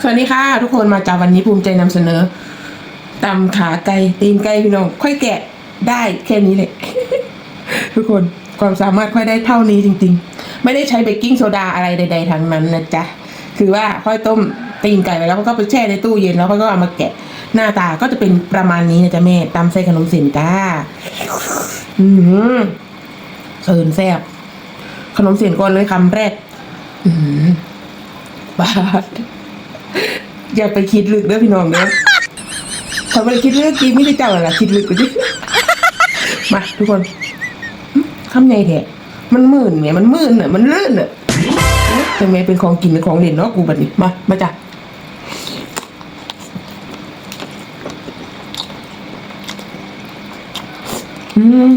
สวัสดีค่ะ ทุกคนมาจากวันนี้ภูมิใจนำเสนอตำขาไก่ตีนไก่พี่น้อง ค่อยแกะได้แค่นี้เลยทุกคนความสามารถค่อยได้เท่านี้จริง ๆ ไม่ได้ใช้เบกกิ้งโซดาอะไรใด ๆทั้งนั้นนะจ๊ะคือว่าค่อยต้มตีนไก่ไปแล้วก็ไปแช่ในตู้เย็นแล้วก็เอามาแกะหน้าตาก็จะเป็นประมาณนี้นะจ๊ะแม่ตำใส่ขนมเส้นจ้าอืมเอินแซ่บขนมเส้นก่อนเลยคำแรก อืมบาด อย่าไปคิดลึกเด้อพี่น้องเด้อเขาไม่ได้คิดลึกจริงไม่ได้เจ้าอะไรคิดลึกกูจิมาทุกคนหึคำไงแท้มันมื่นเนี่ยมันมื่นเนี่ยมันลื่นเนี่ยทำไมเป็นของกินเป็นของเล่นเนาะกูบัดนี้มามาจ้ะอืม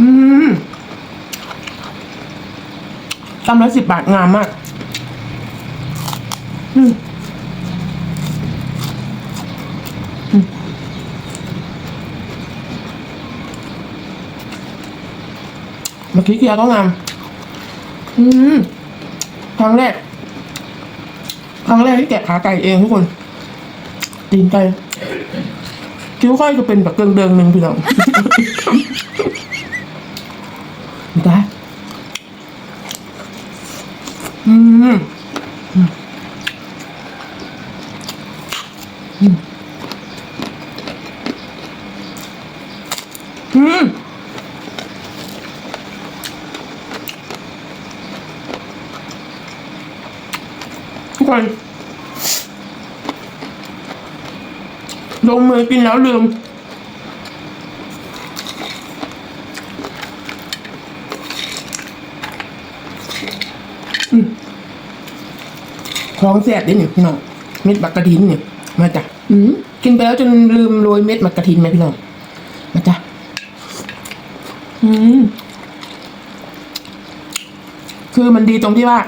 อืม อืมตำละสิบบาทงามมากอืมมเมื่อกี้เกียร์ก็งาม อืม ครั้งแรก ครั้งแรกที่แกะขาไก่เองทุกคน ตีนไก่คิ้วค่อยจะเป็นแบบเดิงๆหนึ่งพี่น้อง ได้ อืมอืมอืมอืมทุกคนลงมือกินแล้วลืม ของแสบดิเนี่ยพี่น้องเม็ดบักกะทินเนี่ยมาจ้ะอืมกินไปแล้วจนลืมโรยเม็ดบักกะทินไหมพี่น้องมาจ้ะอืมคือมันดีตรงที่ว่า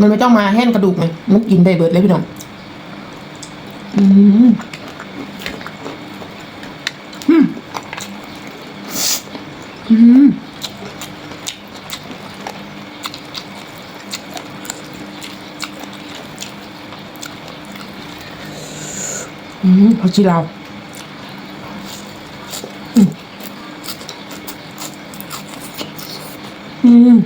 มันไม่ต้องมาแห้งกระดูกไงมันกินได้เบิดเลยพี่น้องอืมอืมอืม อืม ผักชีลาวอืมอืม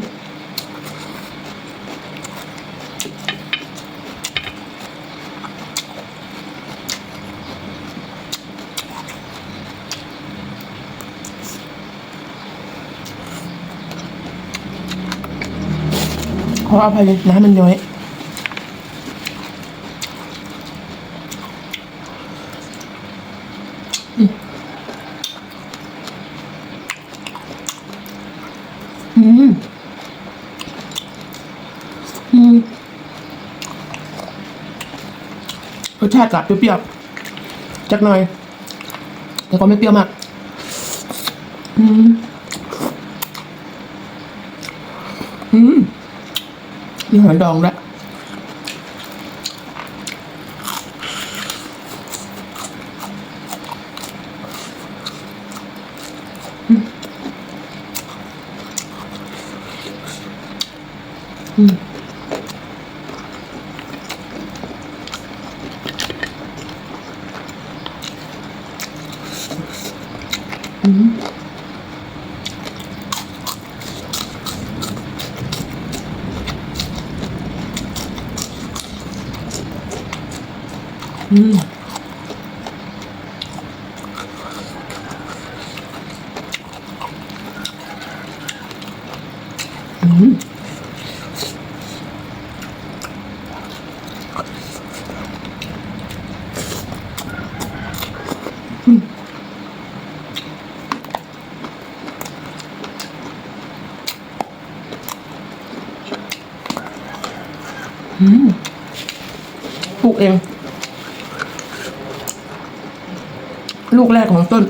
ขออภัยเลยน้ำมันย้อย อืม อืมรสชาติกลับเปรี้ยวๆจักหน่อย แต่ก็ไม่เปรี้ยวมาก อืม อืมมีหอยดองด้วย อืมอืม อืม อืม อืม ปลูกเอง ลูกแรกของต้น